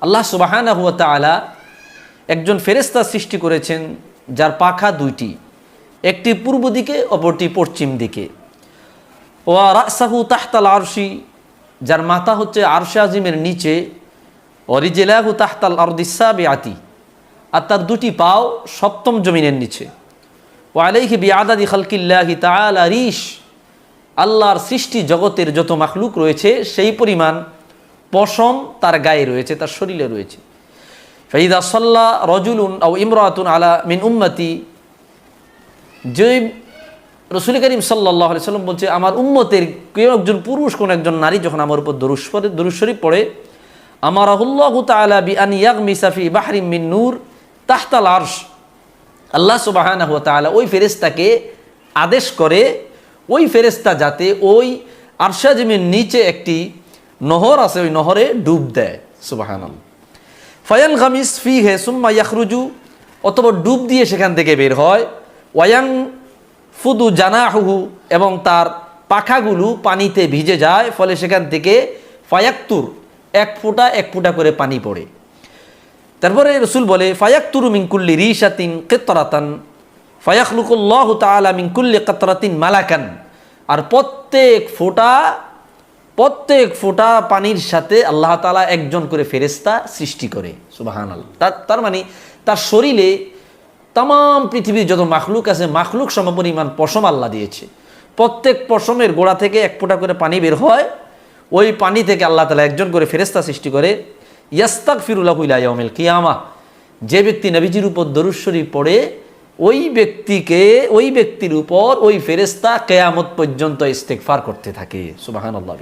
আল্লাহ সুবাহানা হুয়া তালা একজন ফেরেস্তা সৃষ্টি করেছেন, যার পাখা দুইটি, একটি পূর্ব দিকে, অপরটি পশ্চিম দিকে। ও রাসাহু তাহতাল আরশি, যার মাথা হচ্ছে আরশে আজিমের নিচে। অরিজেলাহু তাহতাল আরদিসা বেআতি আর তার দুটি পাও সপ্তম জমিনের নিচে। ও আলাইহি বিআদাদি খালকিল্লাহি তাআলা রিশ, আল্লাহর সৃষ্টি জগতের যত মাখলুক রয়েছে, সেই পরিমাণ পশম তার গায়ে রয়েছে, তার শরীরে রয়েছে। ফাইদা সাল্লা রজুলুন আও ইমরাতুন আলা মিন উম্মতি। যে রসুল করিম সাল্লাহ সাল্লাম বলছে, আমার উম্মতের কেউ একজন পুরুষ, কোন একজন নারী যখন আমার উপর দরুস পড়ে দরুস শরীফ পড়ে আমার আহুল্লাহ তালা বি আন ইয়াক মিসাফি বাহরিম মিন নূর তাহতাল আরশ। আল্লাহ সুবাহানা তালা ওই ফেরেস্তাকে আদেশ করে, ওই ফেরেস্তা যাতে ওই আরশাজিমের নিচে একটি নহর আছে, ওই নহরে ডুব দেয় সুবাহান ফয়ান গামিস ফি হে সুম্মা ইয়াখরুজু অথবা ডুব দিয়ে সেখান থেকে বের হয়। ওয়াং ফুদু জানাহুহু, এবং তার পাখাগুলো পানিতে ভিজে যায়, ফলে সেখান থেকে ফায়াক্তুর, এক ফোঁটা এক ফোঁটা করে পানি পড়ে। তারপরে রসুল বলে, ফায়াক্তুরু মিঙ্কুল্লি রিশাতিন কেতরাতান ফায়াকলুকুল্লাহ তালা মিঙ্কুল্লি কাতরাতিন মালাকান। আর প্রত্যেক ফোঁটা প্রত্যেক ফোঁটা পানির সাথে আল্লাহ তালা একজন করে ফেরেস্তা সৃষ্টি করে সুবাহান আল্লাহ তার মানে তার শরীরে তাম পৃথিবীর যত মাখলুক আছে, মাখলুক সমপরিমাণ পশম আল্লাহ দিয়েছে। প্রত্যেক পশমের গোড়া থেকে এক ফোঁটা করে পানি বের হয়, ওই পানি থেকে আল্লাহ তালা একজন করে ফেরেস্তা সৃষ্টি করে। ইয়াস্তাক ফিরুল্লাহ কিয়ামা। যে ব্যক্তি নবীজির উপর দরুশ্বরী পড়ে ওই ব্যক্তিকে ওই ব্যক্তির উপর ওই ফেরেস্তা কেয়ামত পর্যন্ত ইস্তেকফার করতে থাকে। সুবাহান আল্লাহ